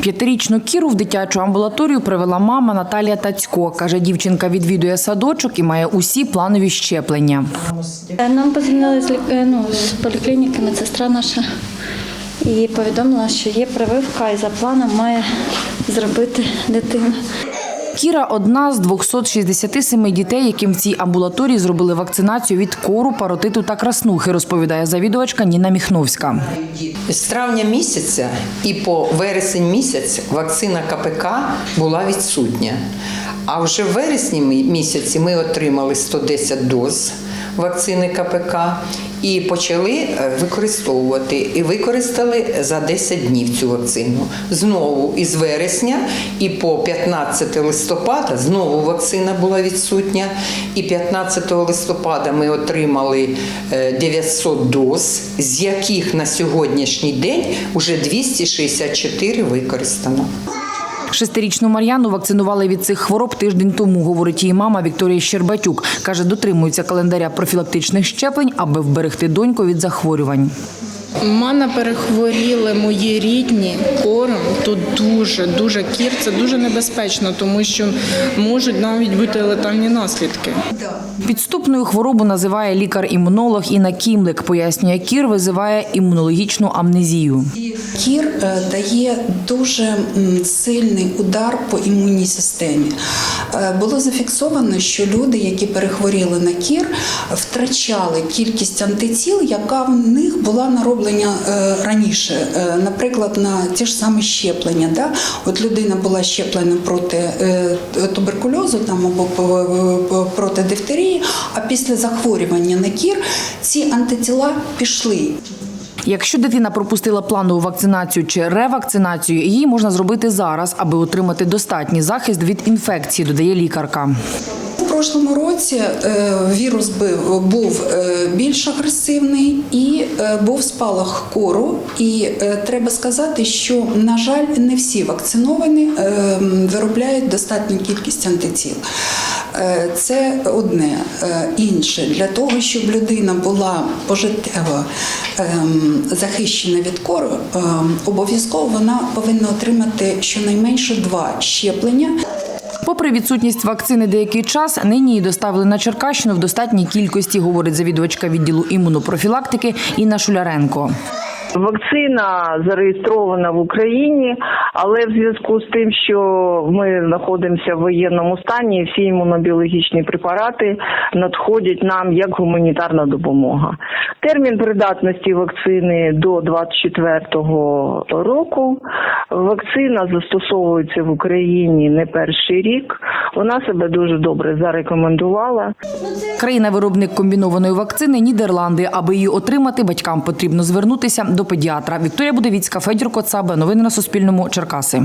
П'ятирічну Кіру в дитячу амбулаторію привела мама Наталія Тацько. Каже, дівчинка відвідує садочок і має усі планові щеплення. Е, Нам позвонили з, е, ну, з поліклініки медсестра наша і повідомила, що є прививка і за планом має зробити дитина. Кіра одна з 267 дітей, яким в цій амбулаторії зробили вакцинацію від кору, паротиту та краснухи, розповідає завідувачка Ніна Міхновська. З травня місяця і по вересень місяць вакцина КПК була відсутня. А вже в вересні місяці ми отримали 110 доз вакцини КПК і почали е, використовувати. І використали за 10 днів цю вакцину. Знову із вересня і по 15 листопада знову вакцина була відсутня. І 15 листопада ми отримали е, 900 доз, з яких на сьогоднішній день вже 264 використано. Шестирічну Мар'яну вакцинували від цих хвороб тиждень тому, говорить її мама Вікторія Щербатюк. Каже, дотримується календаря профілактичних щеплень, аби вберегти доньку від захворювань. Мана перехворіли мої рідні Тут дуже дуже кір. Це дуже небезпечно, тому що можуть навіть бути летальні наслідки. Підступною хворобу називає лікар-імунолог Інна Кімлик. Пояснює, кір визиває імунологічну амнезію. Кір е, дає дуже сильний удар по імунній системі. Е, Було зафіксовано, що люди, які перехворіли на кір, втрачали кількість антитіл, яка в них була нароблена е, раніше. Е, Наприклад, на ті ж самі щеплення. Да? От людина була щеплена проти туберкульозу там, або проти дифтерії, а після захворювання на кір ці антитіла пішли. Якщо дитина пропустила планову вакцинацію чи ревакцинацію, її можна зробити зараз, аби отримати достатній захист від інфекції, додає лікарка. У прошлому році е, вірус був е, більш агресивний і е, був спалах кору. І треба сказати, що, на жаль, не всі вакциновані виробляють достатню кількість антитіл. Е, Це одне. Е, Інше для того, щоб людина була пожиттєво ем, захищена від кору, ем, обов'язково вона повинна отримати щонайменше два щеплення. Попри відсутність вакцини деякий час, нині її доставили на Черкащину в достатній кількості, говорить завідувачка відділу імунопрофілактики Інна Шуляренко. Вакцина зареєстрована в Україні, але в зв'язку з тим, що ми знаходимося в воєнному стані, всі імунобіологічні препарати надходять нам як гуманітарна допомога. Термін придатності вакцини до 24-го року. Вакцина застосовується в Україні не перший рік. Вона себе дуже добре зарекомендувала. Країна-виробник комбінованої вакцини Нідерланди. Аби її отримати, батькам потрібно звернутися до педіатра. Вікторія Будовіцька, Федір Коцаба. Новини на Суспільному. Черкаси.